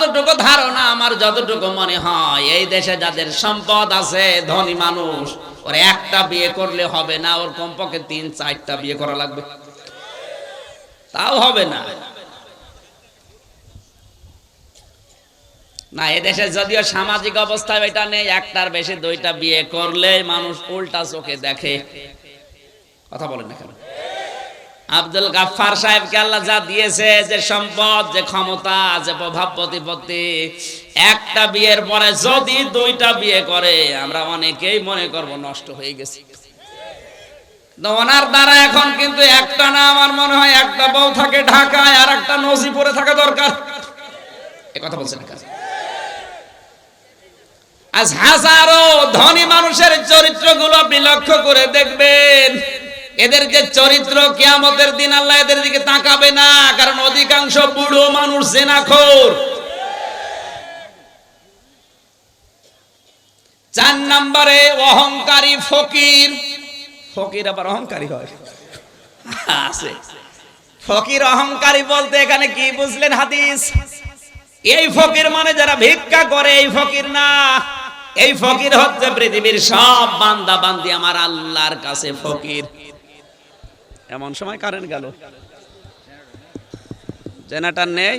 যতটুকু ধারণা, আমার যতটুকু মনে হয়, এই দেশে যাদের সম্পদ আছে, ধনী মানুষ, ওর একটা বিয়ে করলে হবে না, ওর কমপক্ষে তিন, চারটা বিয়ে করা লাগবে। তাও হবে না। না এদেশে যদিও সামাজিক অবস্থায় এটা নেই, একটার বেশি দুইটা বিয়ে করলে মানুষ উল্টা চোখে দেখে। কথা বলেন না কেন? আব্দুল গাফফার সাহেবকে আল্লাহ যা দিয়েছে, যে সম্পদ, যে ক্ষমতা, যে প্রভাব প্রতিপত্তি, একটা বিয়ের পরে যদি দুইটা বিয়ে করে, আমরা অনেকেই মনে করব নষ্ট হয়ে গেছে। ওনার দ্বারা এখন কিন্তু একটা না, আমার মনে হয় একটা বউ থাকে ঢাকায় আর একটা থাকা দরকার। কথা বলছেন হাজারো ধনী মানুষের চরিত্রগুলো আপনি লক্ষ্য করে দেখবেন। এদের যে চরিত্র কিয়ামতের দিন আল্লাহ এদের দিকে তাকাবে না, কারণ অধিকাংশ বুড়ো মানুষ জেনাখোর। চার নম্বরে অহংকারী ফকির। ফকির আবার অহংকারী হয়। আছে। ফকির অহংকারী বলতে এখানে কি বুঝলেন হাদিস? এই ফকির মানে যারা ভিক্ষা করে, এই ফকির না। এই ফকির হচ্ছে পৃথিবীর সব বান্দা বান্দি আমার আল্লাহর কাছে ফকির। এমন সময় কারেন্ট গেল। জেনারেটর নেই।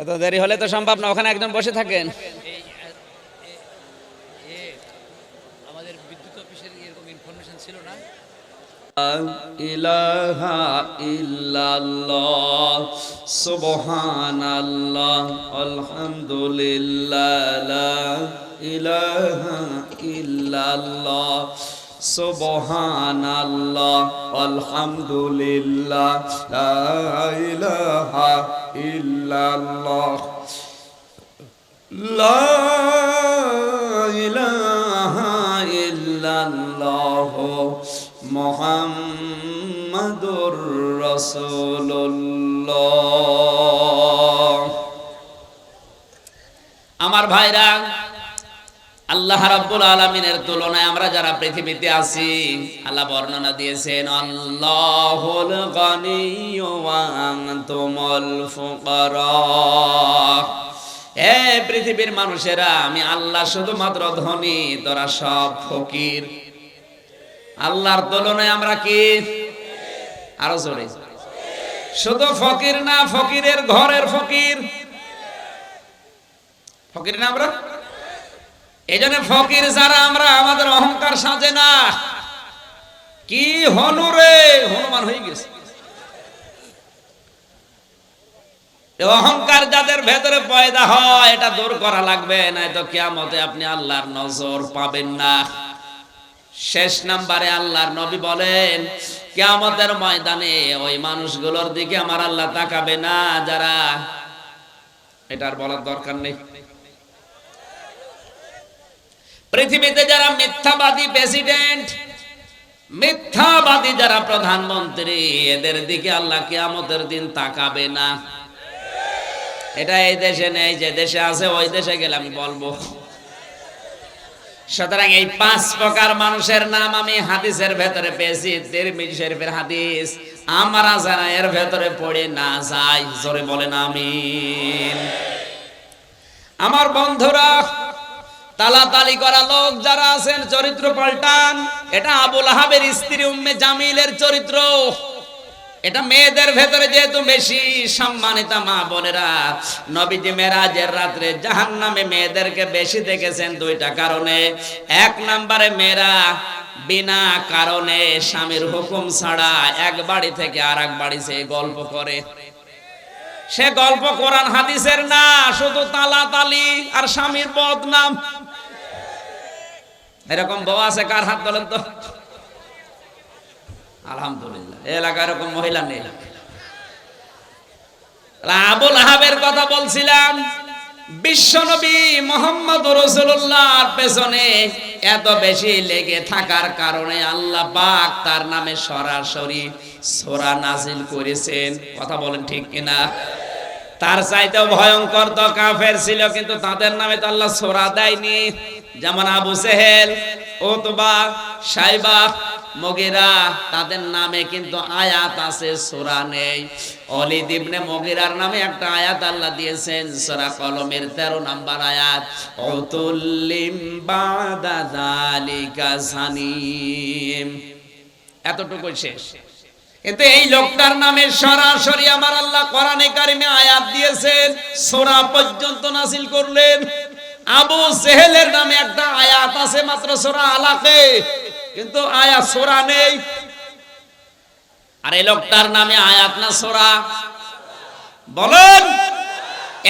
এত দেরি হলে তো সম্ভব না, ওখানে একদম বসে থাকেন। আমাদের বিদ্যুৎ সুবহানাল্লাহ, আলহামদুলিল্লাহ ইলাহা ইল্লাল্লাহ সুবহানাল্লাহ আলহামদুলিল্লাহ আমার ভাইরা আল্লাহ রাব্বুল আলামিনের তুলনায় আমরা যারা পৃথিবীতে আছি, আল্লাহ বর্ণনা দিয়েছেন, আল্লাহুল গনিয়্যু ওয়া আনতুমুল ফুকারা। হে পৃথিবীর মানুষেরা, আমি আল্লাহ শুধুমাত্র ধনী, তোরা সব ফকির। আল্লাহর তুলনায় আমরা কি? আরও জোরে। শুধু ফকির না, ফকিরের ঘরের ফকির। ফকির না আমরা? এই জন্য ফকির যারা, আমরা আমাদের অহংকার সাজে না। কি হনুরে হনুমান হয়ে গেছে। অহংকার যাদের ভেতরে পয়দা হয়, এটা দূর করা লাগবে না তো কিয়ামতে আপনি আল্লাহর নজর পাবেন না। শেষ নাম্বারে আল্লাহর নবী বলেন, কিয়ামতের ময়দানে ওই মানুষগুলোর দিকে আমার আল্লাহ তাকাবে না, যারা এটার বলার দরকার নেই। পৃথিবীতে যারা মিথ্যাবাদী প্রেসিডেন্ট, মিথ্যাবাদী যারা প্রধানমন্ত্রী, এদের দিকে আল্লাহ কিয়ামতের দিন তাকাবে না। এটা এই দেশে নেই, যে দেশে আছে ওই দেশে গেলে আমি বলব। সুতরাং এই পাঁচ প্রকার মানুষের নাম আমি হাদিসের ভেতরে পেয়েছি, তিরমিজি শরীফের হাদিস। আমরা যারা এর ভেতরে পড়ে না যাই, জোরে বলেন আমিন। আমার বন্ধুরা তালাতালি করা লোক যারা আছেন, চরিত্র পাল্টান। এটা আবুল আহাবের স্ত্রী উম্মে জামিলের চরিত্র। এটা মেয়েদের ভেতরে যেহেতু বেশি সম্মানিতা মা বোনেরা, নবীজি মেরাজের রাত্রে জাহান নামে মেয়েদেরকে বেশি দেখেছেন দুইটা কারণে। এক নম্বরে মেয়েরা বিনা কারণে স্বামীর হুকুম ছাড়া এক বাড়ি থেকে আর এক বাড়ি সে গল্প করে। সে গল্প কোরআন হাদিসের না, শুধু তালা তালি আর স্বামীর বদনাম। এরকম বউ আছে, কার হাত তোলেন তো? আলহামদুলিল্লাহ এলাকায় এরকম মহিলা নেই। আবুল আহাবের কথা বলছিলাম বিশ্বনবী মোহাম্মদ রসুল্লাহর পেছনে এত বেশি লেগে থাকার কারণে আল্লাহ পাক তার নামে সরাসরি সোরা নাজিল করেছেন। কথা বলেন ঠিক কিনা? তার চাইতেও ভয়ঙ্কর তো কাফের ছিল, কিন্তু তাদের নামে তো আল্লাহ সোরা দেয়নি। যেমন আবু সেহেল ওতবা সাইবা, মগিরা, তাদের নামে কিন্তু আয়াত আছে, সূরা নেই। অলিদ ইবনে মগিরার নামে একটা আয়াত আল্লাহ দিয়েছেন, সূরা কলমের 13 নাম্বার আয়াত, উতুল্লিম বাদা যালিকা সানিম। এতটুকু শেষ। কিন্তু এই লোকটার নামে সরাসরি আমার আল্লাহ কোরআনে কারিমে আয়াত দিয়েছেন। সূরা পর্যন্ত নাসিল করলেন। আবু সেহেলের নামে একটা আয়াত আছে মাত্র সূরা আলাকে। কিন্তু আয়াত সূরা নেই। আর এই লোকটার নামে আয়াত না সূরা? বলেন,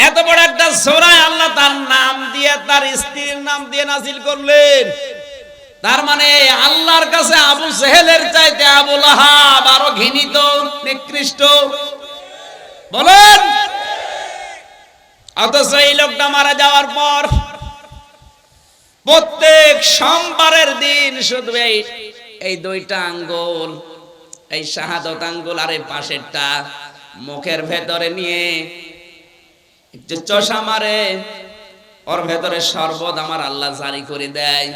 এত বড় একটা সূরায় আল্লাহ তার নাম দিয়ে, তার স্ত্রীর নাম দিয়ে নাজিল করলেন। তার মানে আল্লাহর কাছে আবু সেহেলের চাইতে আবু লাহাব আরও ঘৃণিত, নিকৃষ্ট। বলেন। অথচ এই লোকটা মারা যাওয়ার পর প্রত্যেক সোমবারের দিন শুধু এই দুইটা আঙ্গুল, এই শাহাদত আঙ্গুল আর এই পাশেরটা মুখের ভেতরে নিয়ে একটু চষা মারে, ওর ভেতরে শরবত আমার আল্লাহ জারি করে দেয়।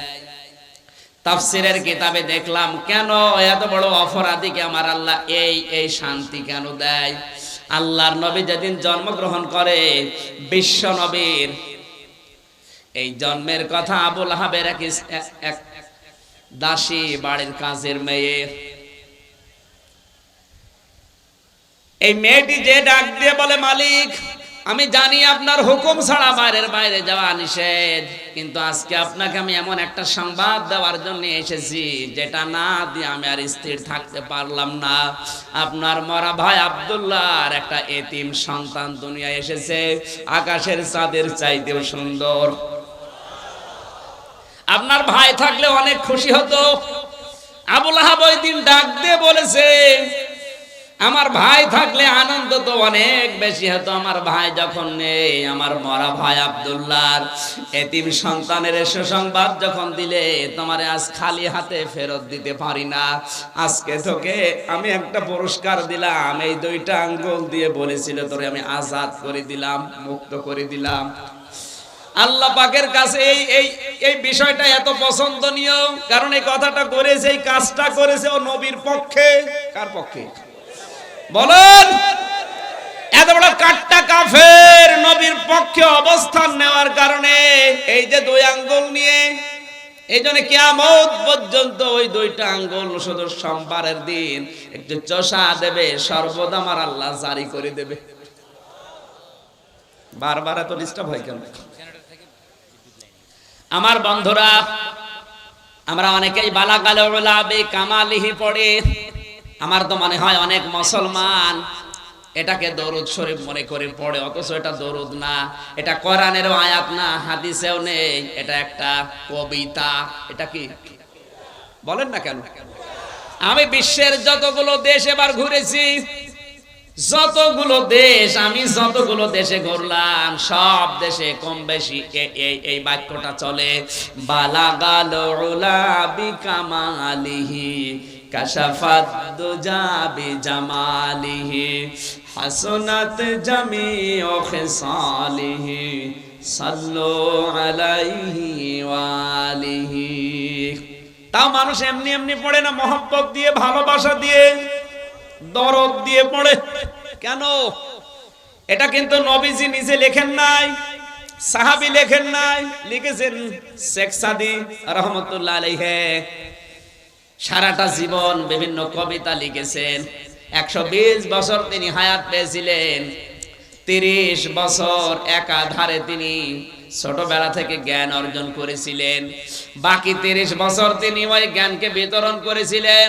তাফসিরের কিতাবে দেখলাম, কেন এত বড় অপরাধীকে আমার আল্লাহ? এই এই শান্তি কেন দেয়? আল্লাহর নবী যেদিন জন্মগ্রহণ করে, বিশ্ব নবীর, এই জন্মের কথা আবুল হাবের এক দাসী বাড়ির কাজের মেয়ে। এই মেয়েটি যে ডাক দিয়ে বলে, মালিক আমি জানি আপনার হুকুম ছাড়া বাইরের বাইরে যাওয়া নিষেধ, কিন্তু আজকে আপনাকে আমি এমন একটা সংবাদ দেওয়ার জন্য এসেছি, যেটা না দিয়ে আমি আর স্থির থাকতে পারলাম না। আপনার মরা ভাই আব্দুল্লাহর একটা এতিম সন্তান দুনিয়া এসেছে, আকাশের চাঁদের চাইতেও সুন্দর। আপনার ভাই থাকলে অনেক খুশি হতো। আবুল আহাব ওই দিন ডাক দিয়ে বলেছে আমার ভাই থাকলে আনন্দ তো অনেক বেশি হতো। আমার ভাই যখন নেই, আমার মরা ভাই আব্দুল্লাহর এতিম সন্তানের সুসংবাদ যখন দিলে, তোমারে আজ খালি হাতে ফেরত দিতে পারি না। আজকে তোকে আমি একটা পুরস্কার দিলাম। এই দুইটা আঙ্গুল দিয়ে বলেছিল, তোরে আমি আজাদ করে দিলাম, মুক্ত করে দিলাম। আল্লাহ পাকের কাছে এই এই এই বিষয়টা এত পছন্দনীয়, কারণ এই কথাটা করেছে, এই কাজটা করেছে ও নবীর পক্ষে। কার পক্ষে? বলেন, এত বড় কাট্টা কাফের নবীর পক্ষে অবস্থান নেওয়ার কারণে এই যে দুই আঙ্গুল নিয়ে, এই জন্য কিয়ামত পর্যন্ত ওই দুইটা আঙ্গুল শুধু সোমবারের দিন একটু চষা দেবে, সর্বদা আমার আল্লাহ জারি করে দেবে। বারবার এত ডিস্টার্ব হয় কেন? আমার বন্ধুরা, আমরা অনেকেই ওলাবে কামালিহি পড়ে। আমার তো মনে হয় অনেক মুসলমান। এটাকে দরুদ শরীফ মনে করে পড়ে, অথচ এটা দরুদ না। এটা কোরআনেরও আয়াত না, হাদিসেও নেই। এটা একটা কবিতা। এটা কি? বলেন না কেন? আমি বিশ্বের যতগুলো দেশ এবার ঘুরেছি, যতগুলো দেশ, আমি যতগুলো দেশে ঘুরলাম, সব দেশে কম বেশি এই বাক্যটা চলে উলা বিকামালিহি কাশাফাত দুজা বিজামালিহি হাসনাত জামিউ খিসালিহি, সাল্লু আলাইহি ওয়ালিহি। তা মানুষ এমনি এমনি পড়ে না, মহব্বত দিয়ে, ভালোবাসা দিয়ে, দরদ দিয়ে পড়ে। কেন? এটা কিন্তু নবীজি নিজে লেখেন নাই, সাহাবি লেখেন নাই, লিখেছেন শেখ সাদি রহমতুল্লাহ আলাইহে। সারাটা জীবন বিভিন্ন কবিতা লিখেছেন। একশো বিশ বছর তিনি হায়াত পেয়েছিলেন। তিরিশ বছর একাধারে তিনি ছোটবেলা থেকে জ্ঞান অর্জন করেছিলেন। বাকি তিরিশ বছর তিনি ওই জ্ঞানকে বিতরণ করেছিলেন।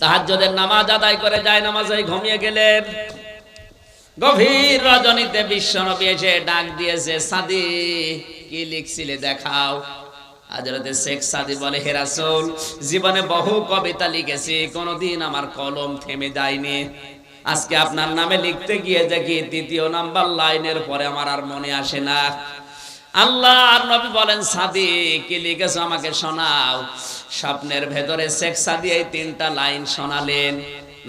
তাহাজ্জুদের নামাজ আদায় করে যায় নামাজে, ঘুমিয়ে গেলেন গভীর রজনীতে বিশ্বনবী এসে ডাক দিয়েছে, সাদি, কি লিখছিলে দেখাও? জীবনে বহু কবিতা লিখেছি, কোনোদিন আমার কলম থেমে যায়নি। আজকে আপনার নামে লিখতে গিয়ে দেখি তৃতীয় নাম্বার লাইনের পরে আমার আর মনে আসে না। আল্লাহ আর নবী বলেন সাদি কি লিখেছো আমাকে শোনাও। স্বপ্নের ভেতরে শেখ সাদি এই তিনটা লাইন শোনালেন।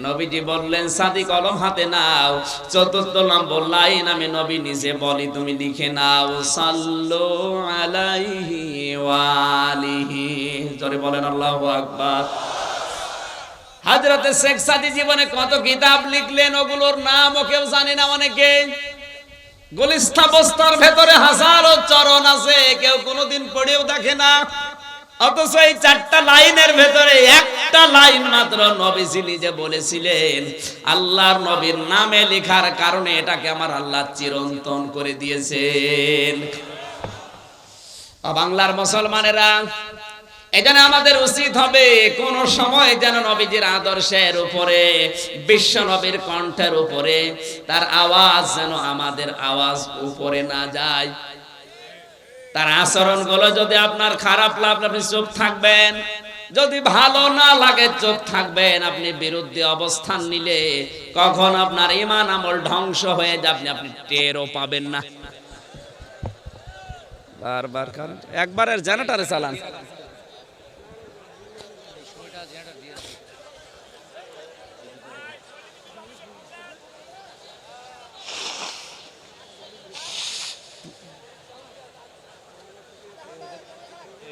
নবীজি বললেন সাদি কলম হাতে নাও। চতুর্থ নম্বর লাইন আমি নবী নিজে বলি, তুমি লিখে নাও। সাল্লু আলাইহি ওয়ালিহি জোরে বলেন, আল্লাহু আকবার। হাজরতে শেখ সাদি জীবনে কত কিতাব লিখলেন, ওগুলোর নামও কেউ জানে না অনেকে। গলিস্থা বস্তার ভেতরে হাজারো চরণ আছে, কেউ কোনোদিন পড়েও দেখে না। অথচ এই চারটা লাইনের ভেতরে একটা লাইন মাত্র নবীজি নিজে বলেছিলেন, আল্লাহর নবীর নামে লেখার কারণে এটাকে আমার আল্লাহ চিরন্তন করে দিয়েছেন। বাংলার মুসলমানেরা এখানে আমাদের উচিত হবে কোন সময় যেন নবীজির আদর্শের উপরে, বিশ্ব নবীর কণ্ঠের উপরে তার আওয়াজ যেন আমাদের আওয়াজ উপরে না যায়। তার আচরণগুলো যদি আপনার খারাপ লাগলে আপনি চুপ থাকবেন। যদি ভালো না লাগে, চুপ থাকবেন। আপনি বিরুদ্ধে অবস্থান নিলে কখন আপনার ইমান আমল ধ্বংস হয়ে যাবে, আপনি টেরও পাবেন না। বারবার কারণ একবারের জেনারেটারে চালান সময়টা জেনারেটর দিয়ে দিই।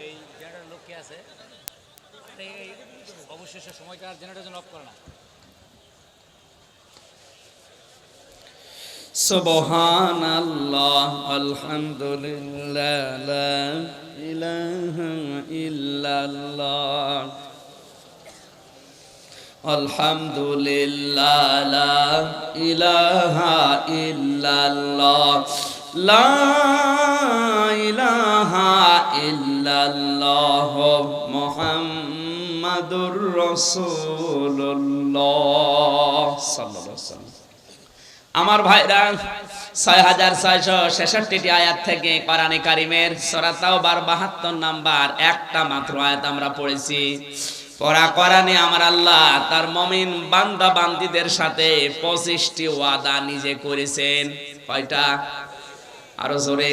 এই জেনারেটর লোক কে আছে এই এই- সে সময়টা আর জেনারেটর জন্য অফ করে না। সুবহান আল্লাহ আলহামদুলিল্লাহ আলহামদুলিল্লাহ ইল্লাল্লাহ। লা ইলাহা ইল্লাল্লাহ মুহাম্মাদুর রাসূলুল্লাহ। সাল্লাল্লাহু আলাইহি আমার ভাইরা ছয় হাজার ছয়শো ছেষট্টিটি আয়াত থেকে কোরআনে কারিমের সরাতাও বার বাহাত্তর নাম্বার একটা মাত্র আয়াত আমরা পড়েছি। পড়া কোরআনে আমার আল্লাহ তার মমিন বান্দা বান্দিদের সাথে পঁচিশটি ওয়াদা নিজে করেছেন। কয়টা? আরও জোরে।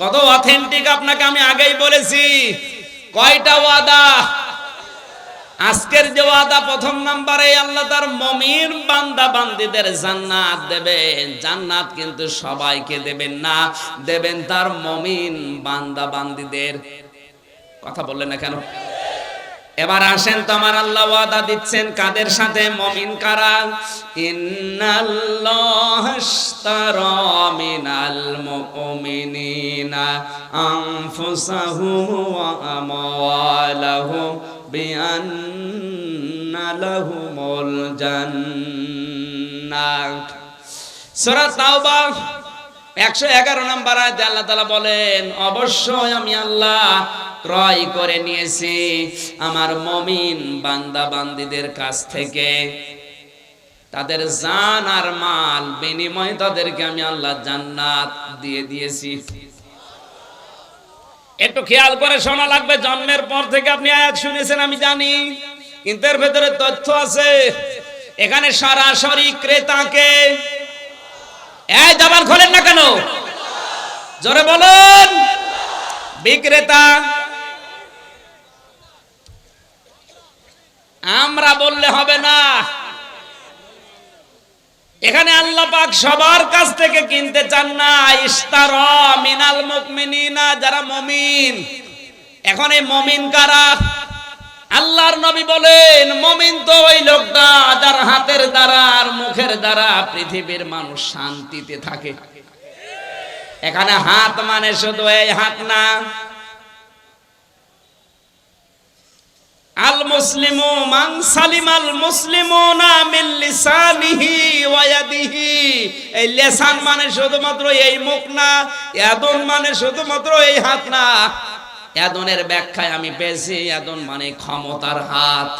কত অথেন্টিক আপনাকে আমি আগেই বলেছি। কয়টা ওয়াদা? আজকের যে ওয়াদা প্রথম নাম্বারে আল্লাহ তার মমির বান্দা বান্দিদের জান্নাত দেবেন জান্নাত কিন্তু সবাইকে দেবেন না, দেবেন তার মমিন বান্দা বান্দিদের। কথা বললেন না কেন? এবার আসেন তো আমার আল্লাহ ওয়াদা দিচ্ছেন, কাদের সাথে? মমিন কারা? ইন্নাল্লাহ আশতারা মিনাল মুমিনিনা আনফুসাহুম ওয়া আমওয়ালাহুম বিআন্না লাহুমুল জান্নাহ সূরা তাওবা একশো এগারো নম্বর আয়াতে আল্লাহ তালা বলেন, অবশ্যই আমি আল্লাহ ক্রয় করে নিয়েছি আমার মমিন বান্দা বান্দিদের কাছ থেকে। তাদের জান আর মাল বিনিময়ে তাদেরকে আমি আল্লাহ জান্নাত দিয়ে দিয়েছি। একটু খেয়াল করে শোনা লাগবে, জন্মের পর থেকে আপনি আয়াত শুনেছেন, আমি জানি। কিন্তু এর ভেতরে তথ্য আছে, এখানে সরাসরি ক্রেতাকে এই জবান খোলেন না কেন? জোরে বলুন। বিক্রেতা, আমরা বললে হবে না। এখানে আল্লাহ পাক সবার কাছ থেকে কিনতে চান না। ইস্তার মিনাল মুকমিনিনা যারা মমিন। এখন এই মমিন কারা? আল্লাহর নবী বলেন, মমিন তো ওই লোকটা যার হাতের দ্বারা আর মুখের দ্বারা পৃথিবীর মানুষ শান্তিতে থাকে। এখানে হাত মানে শুধু এই হাত না। আল মুসলিমু মান সালিমাল মুসলিমুনা মিন লিসানিহি ওয়া ইয়াদিহি। এই লিসান মানে শুধুমাত্র এই মুখ না, ইয়াদুন মানে শুধুমাত্র এই হাত না। ইয়াদুনের ব্যাখ্যায় আমি পেয়েছি ইয়াদুন মানে ক্ষমতার হাত।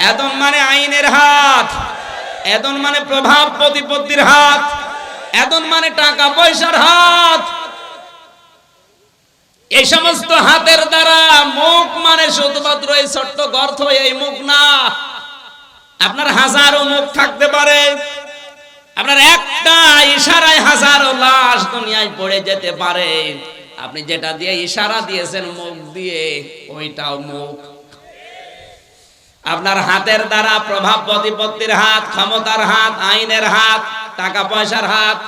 ইয়াদুন মানে আইনের হাত। ইয়াদুন মানে প্রভাব প্রতিপত্তির হাত। ইয়াদুন মানে টাকা পয়সার হাত। এই সমস্ত হাতের দ্বারা মুখ মানে শুধুমাত্র এই ছোট্ট গর্ত, এই মুখ না। আপনার হাজারো মুখ থাকতে পারে। আপনার একটা ইশারায় হাজারো লাশ দুনিয়ায় পড়ে যেতে পারে। আপনি যেটা দিয়ে ইশারা দিয়েছেন মুখ দিয়ে, ওইটাও মুখ। আপনার হাতের দ্বারা প্রভাব প্রতিপত্তির হাত, ক্ষমতার হাত, আইনের হাত, টাকা পয়সার হাত,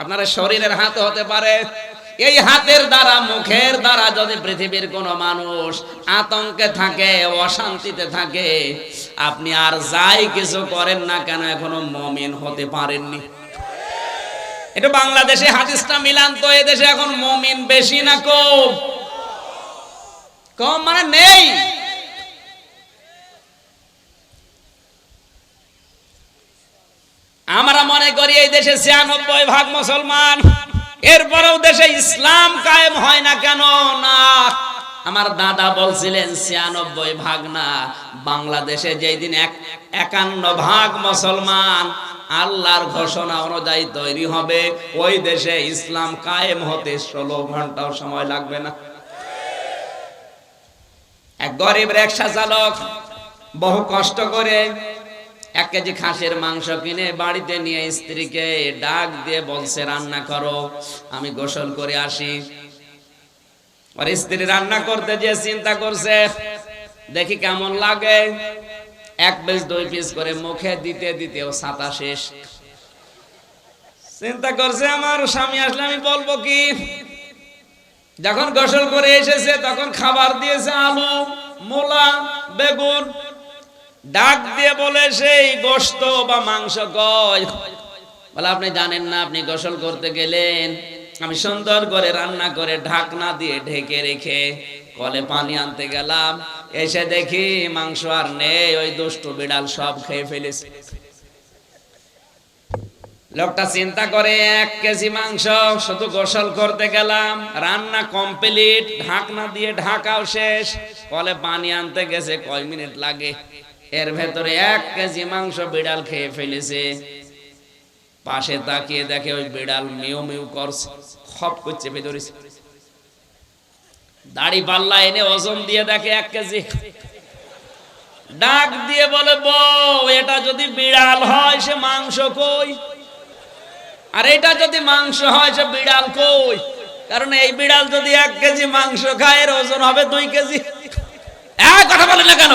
আপনার শরীরের হাত হতে পারে। এই হাতের দ্বারা, মুখের দ্বারা যদি পৃথিবীর কোন মানুষ আতঙ্কে থাকে, অশান্তিতে থাকে, আপনি আর যাই কিছু করেন না কেন, এখনও মমিন হতে পারেননি। এটা বাংলাদেশে হাদিসটা মিলান তো এদেশে এখন মমিন বেশি না কম? কম মানে নেই। আমরা মনে করি এই দেশে ছিয়ানব্বই ভাগ মুসলমান, এরপরেও দেশে ইসলাম কায়েম হয় না কেন? না। আমার দাদা বলছিলেন, ছিয়ানব্বই ভাগ না, বাংলাদেশে যেই দিন এক, একান্ন ভাগ মুসলমান, আল্লাহর ঘোষণা অনুযায়ী তৈরি হবে, ওই দেশে ইসলাম কায়েম হতে ষোলো ঘন্টাও সময় লাগবে না। এক গরিব রিক্সা চালক বহু কষ্ট করে এক কেজি খাসির মাংস কিনে বাড়িতে নিয়ে স্ত্রীকে ডাক দিয়ে বলছে, রান্না করো, আমি গোসল করে আসি। আর স্ত্রী রান্না করতে যে চিন্তা করছে, দেখি কেমন লাগে। এক পিস, দুই পিস করে মুখে দিতে দিতে ও ছাতা শেষ। চিন্তা করছে আমার স্বামী আসলে আমি বলব কি, যখন গোসল করে এসেছে তখন খাবার দিয়েছে আলু, মূলা, বেগুন, ডাক দিয়ে বলে সেই গোস্ত বা মাংস কয় বলে, আপনি জানেন না, আপনি গোসল করতে গেলেন। আমি সুন্দর করে রান্না করে ঢাকনা দিয়ে ঢেকে রেখে কলে পানি আনতে গেলাম। এসে দেখি মাংস আর নেই, ওই দুষ্টু বিড়াল সব খেয়ে ফেলেছে। লোকটা চিন্তা করে, এক কেজি মাংস শুধু গোসল করতে গেলাম। রান্না কমপ্লিট, ঢাকনা দিয়ে ঢাকাও শেষ। কলে পানি আনতে গেছে, কয় মিনিট লাগে। এর ভেতরে এক কেজি মাংস বিড়াল খেয়ে ফেলেছে। পাশে তাকিয়ে দেখে ওই বিড়াল মিউ মিউ করছে, খপ করছে ভেতরে। দাড়ি পাল্লা এনে ওজন দিয়ে দেখে এক কেজি। ডাক দিয়ে বলে, বউ, এটা যদি বিড়াল হয় সে মাংস কই? আর এটা যদি মাংস হয় সে বিড়াল কই? কারণ এই বিড়াল যদি এক কেজি মাংস খায়, এর ওজন হবে দুই কেজি। এক কথা বলে না কেন?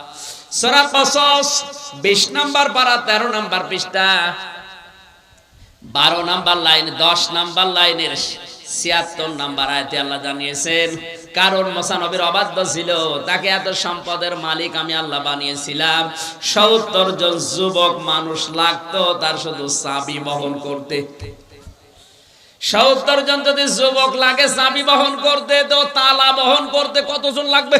সূরা কসস 20 নাম্বার পারা 13 নাম্বার পৃষ্ঠা। 12 নাম্বার লাইন 10 নাম্বার লাইনের 76 নাম্বার আয়াতে আল্লাহ জানিয়েছেন, কারণ মোসা নবীর অবাধ্য ছিল, তাকে এত সম্পদের মালিক আমি আল্লাহ বানিয়েছিলাম। সত্তর জন যুবক মানুষ লাগতো, তার শুধু চাবি বহন করতে। সত্তর জন যদি যুবক লাগে, চাবি বহন করতে, তো তালা বহন করতে কতজন লাগবে?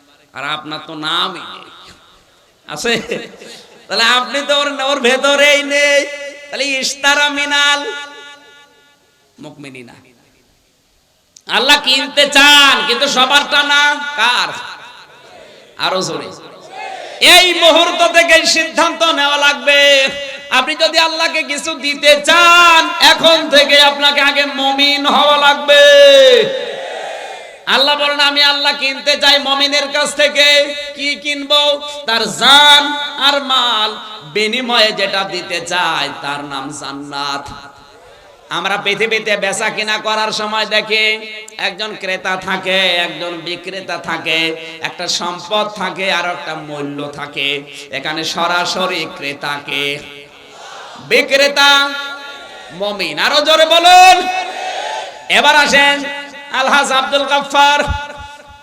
আর আপনার তো নেই। আছে? তাহলে আপনি তো ওর ওর ভেতরেই নেই। তাহলে ইস্তারা মিনাল মুকমিনিনা। আল্লাহ কিনতে চান, কিন্তু সবারটা না। কার? আরও জোরে। এই মুহূর্ত থেকে সিদ্ধান্ত নেওয়া লাগবে। আপনি যদি আল্লাহকে কিছু দিতে চান, এখন থেকে আপনাকে আগে মমিন হওয়া লাগবে। আল্লাহ বলেন, আমি আল্লাহ কিনতে চাই মমিনের কাছ থেকে। কি কিনবো? তার জান আর মাল। বিনিময়ে যেটা দিতে চাই, তার নাম জান্নাত। আমরা পৃথিবীতে বেচা কিনা করার সময় দেখি, একজন ক্রেতা থাকে, একজন বিক্রেতা থাকে, একটা সম্পদ থাকে, আর একটা মূল্য থাকে। এখানে সরাসরি ক্রেতাকে বিক্রেতা, মমিন। আরও জোরে বলুন। এবার আসেন আলহাজ আব্দুল গাফফার,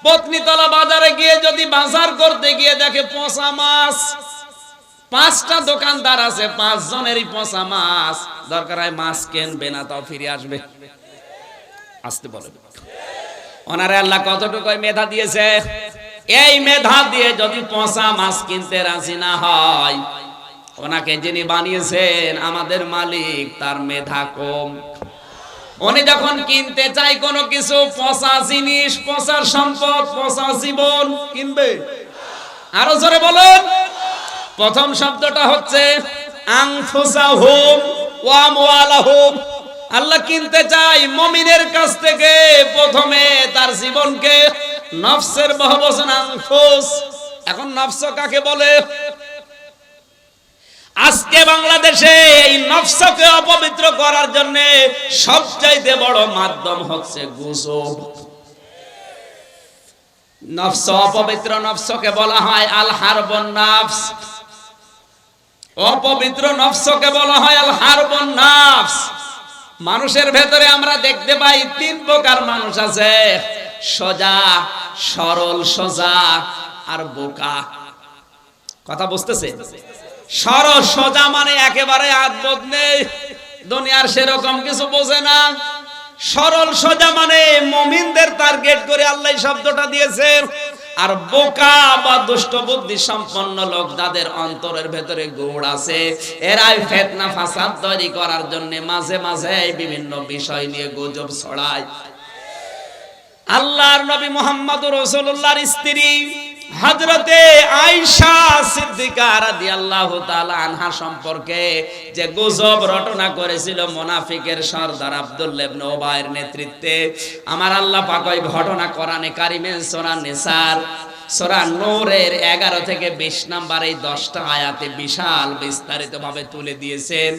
পত্নীতলা বাজারে গিয়ে যদি বাজার করতে গিয়ে দেখে পচা মাছ। পাঁচটা দোকানদার আছে পাঁচ জনেরই পচা মাছ। দরকার হয় মাছ কেনবে না, তাও ফিরে আসবে। আসতে বলে। ওনারে আল্লাহ কতটুকু মেধা দিয়েছে? এই মেধা দিয়ে যদি পচা মাছ কিনতে রাজি না হয়, ওনাকে যিনি বানিয়েছেন, আমাদের মালিক, তার মেধা কম। উনি যখন কিনতে চাই কোনো কিছু পচা জিনিস পচার সম্পদ পচা জীবন। কিনবে? আরও জোরে বলুন। প্রথম শব্দটা হচ্ছে আল্লাহ কিনতে চাই মমিনের কাছ থেকে প্রথমে তার জীবনকে। নফসের বহুবচন আংফুস। এখন নফস কাকে বলে? আজকে বাংলাদেশে এই নফসকে অপবিত্র করার জন্য সবচাইতে বড় মাধ্যম হচ্ছে গুজব। নফস অপবিত্র নফসকে বলা হয় আল হারবন নফস। অপবিত্র নফসকে বলা হয় আল হারবন নফস। মানুষের ভেতরে আমরা দেখতে পাই তিন প্রকার মানুষ আছে। সোজা, সরল, সোজা আর বোকা। কথা বুঝতেছে? সরল সোজা মানে একেবারে আদবোধ নেই। দুনিয়ার সেরকম কিছু বোঝে না। সরল সোজা মানে মমিনদের টার্গেট করে আল্লাহ শব্দটা দিয়েছে আর বোকা বা দুষ্ট বুদ্ধি সম্পন্ন লোক যাদের অন্তরের ভেতরে গুড় আছে, এরাই ফেতনা ফাসাদ তৈরি করার জন্য মাঝে মাঝে বিভিন্ন বিষয় নিয়ে গুজব ছড়ায়। আল্লাহর নবী মোহাম্মদ রসুল্লাহর স্ত্রী হজরতে আয়েশা সিদ্দিকা রাদিয়াল্লাহু তাআলা আনহা সম্পর্কে যে গুজব রটনা করেছিল মুনাফিকের সর্দার আব্দুল্লাহ ইবনে নেতৃত্বে, আমার আল্লাহ পাক ঘটনা কোরআনে কারিমে সূরা নিসার, সূরা নূরের 11 থেকে 20 নাম্বার এই 10টা আয়াতে বিশাল বিস্তারিত ভাবে তুলে দিয়েছেন,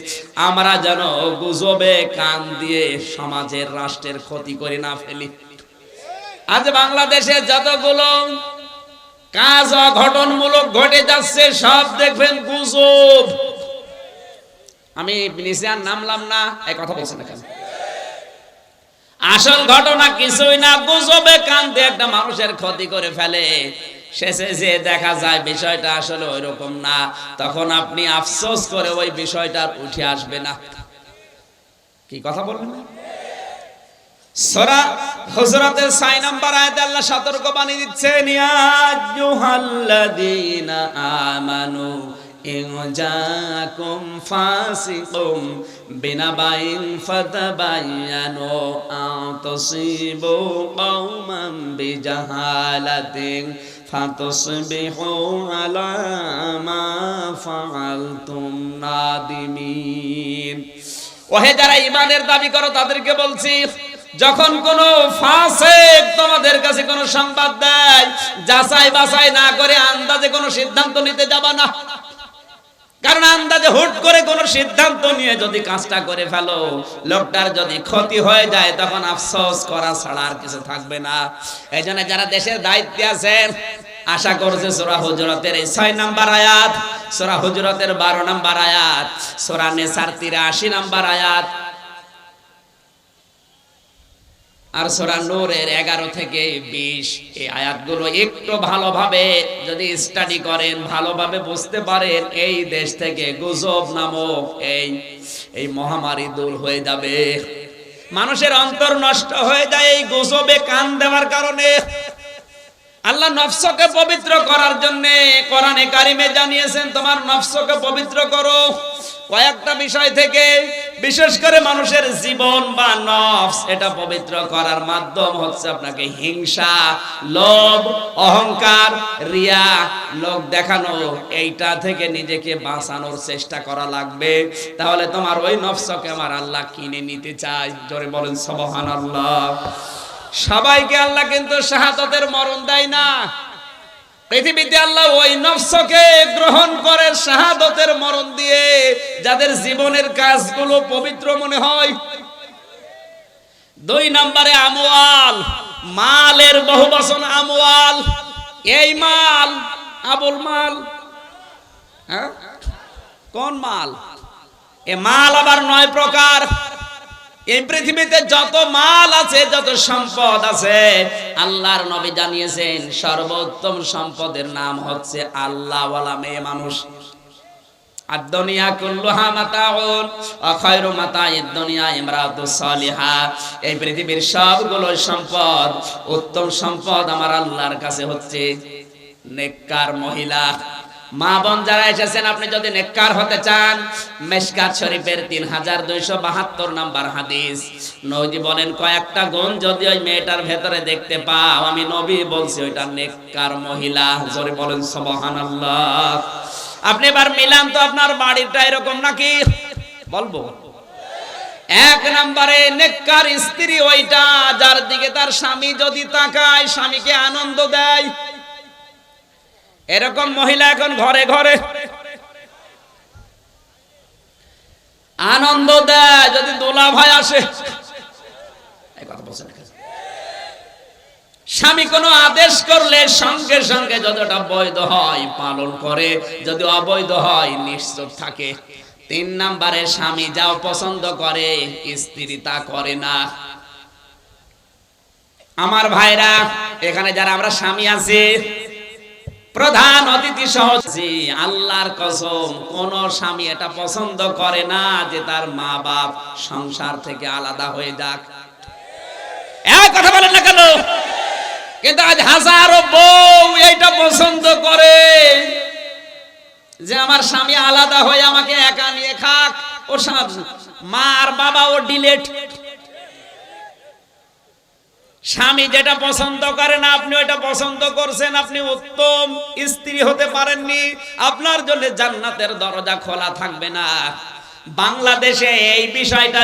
আমরা যেন গুজবে কান দিয়ে সমাজের রাষ্ট্রের ক্ষতি করে না ফেলি। আজ বাংলাদেশে যতগুলো কাজ অঘটনমূলক ঘটে যাচ্ছে, সব দেখবেন গুজব। আমি নিচে নামলাম না, এই কথা বলছেন না কেন? আসল ঘটনা কিছুই না, গুজবে কান দিয়ে একটা মানুষের ক্ষতি করে ফেলে। শেষে যে দেখা যায় বিষয়টা আসলে ওই রকম না, তখন আপনি আফসোস করে ওই বিষয়টা উঠে আসবে না। কি কথা বলবেন? না সূরা হুজরাতের 6 নাম্বার আয়াতে আল্লাহ সতর্ক বাণী দিচ্ছেন আমানু ফাসিকুম বিনাবাইন ফাতাবায়ানু কওমান বিজাহালাতিন ফাতুসবিহু আলা মা ফাআলতুম নাদিমিন. ওহে যারা ইমানের দাবি করো, তাদেরকে বলছি যখন কোন ফাসেক তোমাদের কাছে কোন সংবাদ দেয়, যাচাই বাছাই না করে আন্দাজে কোন সিদ্ধান্ত নিতে যাবা না। কারণ আন্দাজে হুট করে কোন সিদ্ধান্ত নিয়ে যদি কাজটা করে ফেলো, লোকটার যদি ক্ষতি হয়ে যায়, তখন আফসোস করা ছাড়া আর কিছু থাকবে না। এই জন্য যারা দেশের দায়িত্বে আছেন, আশা করছে সোরা হুজরতের এই ছয় নাম্বার আয়াত, সোরা হুজরতের বারো নাম্বার আয়াত, সোরা নেসার তিরাশি নাম্বার আয়াত আর সোরা নূরের এগারো থেকে বিশ, এই আয়াতগুলো একটু ভালোভাবে যদি স্টাডি করেন, ভালোভাবে বুঝতে পারেন, এই দেশ থেকে গুজব নামক এই এই মহামারী দূর হয়ে যাবে। মানুষের অন্তর নষ্ট হয়ে যায় এই গুজবে কান দেওয়ার কারণে। আল্লাহ নফসকে পবিত্র করার জন্য কোরআনে কারিমে জানিয়েছেন, তোমার নফসকে পবিত্র করো। কয়েকটা বিষয় থেকে, বিশেষ করে মানুষের জীবন বা নফস, এটা পবিত্র করার মাধ্যম হচ্ছে আপনাকে হিংসা, লোভ, অহংকার, রিয়া লোক দেখানো। এইটা থেকে নিজেকে বাঁচানোর চেষ্টা করা লাগবে। তাহলে তোমার ওই নফসকে আমার আল্লাহ কিনে নিতে চায়। জোরে বলেন সবহান আল্লাহ সবাইকে আল্লাহ কিন্তু শাহাদতের মরণ দেয় না। পৃথিবীতে আল্লাহ ওই নফসকে গ্রহণ করে শাহাদতের মরণ দিয়ে যাদের জীবনের কাজগুলো পবিত্র মনে হয়। দুই নম্বরে আমওয়াল, মালের বহু বচন আমওয়াল। এই মাল, আবুল মাল হ্যাঁ? কোন মাল? এ মাল আবার নয় প্রকার। এই পৃথিবীতে যত মাল আছে, যত সম্পদ আছে, আল্লাহর নবী জানিয়েছেন, সর্বোত্তম সম্পদের নাম হচ্ছে আল্লাহওয়ালা মেয়ে মানুষ। উত্তম সম্পদ আমার আল্লাহর কাছে হচ্ছে নেককার মহিলা। মা বোন যারা এসেছেন, আপনি যদি নেককার হতে চান, মেশকাত শরীফের তিন হাজার দুইশো বাহাত্তর নাম্বার হাদিস। নবী বলেন, কয়েকটা গুণ যদি ওই মেয়েটার ভেতরে দেখতে পাও, আমি নবী বলছি, ওইটা নেককার মহিলা। জোরে বলেন, সুবহানাল্লাহ। আপনি এবার মিলান তো আপনার বাড়িটা এরকম নাকি? বলব। এক নম্বরে, নেককার স্ত্রী ওইটা, যার দিকে তার স্বামী যদি তাকায়, স্বামীকে আনন্দ দেয়। এরকম মহিলা এখন ঘরে ঘরে। আনন্দ দেয় যদি দোলা ভাই আসে? স্বামী কোনো আদেশ করলে সঙ্গে সঙ্গে যতটা বৈধ হয় পালন করে, যদি অবৈধ হয় নিশ্চুপ থাকে। তিন নাম্বারে স্বামী যাও পছন্দ করে, স্ত্রী তা করে না। আমার ভাইরা, এখানে যারা আমরা স্বামী আছি প্রধান অতিথি সহজী। আল্লাহর কসম, কোন স্বামী এটা পছন্দ করে না যে তার মা বাপ সংসার থেকে আলাদা হয়ে যাক। কথা বলেন না কেন? কিন্তু আজ হাজারো বউ এইটা পছন্দ করে যে আমার স্বামী আলাদা হয়ে আমাকে একা নিয়ে খাক। ও মা আর বাবা ও ডিলেট। স্বামী যেটা পছন্দ করেন, আপনি ওটা পছন্দ করছেন, আপনি উত্তম স্ত্রী হতে পারেননি, আপনার জন্য জান্নাতের দরজা খোলা থাকবে না। বাংলাদেশে এই বিষয়টা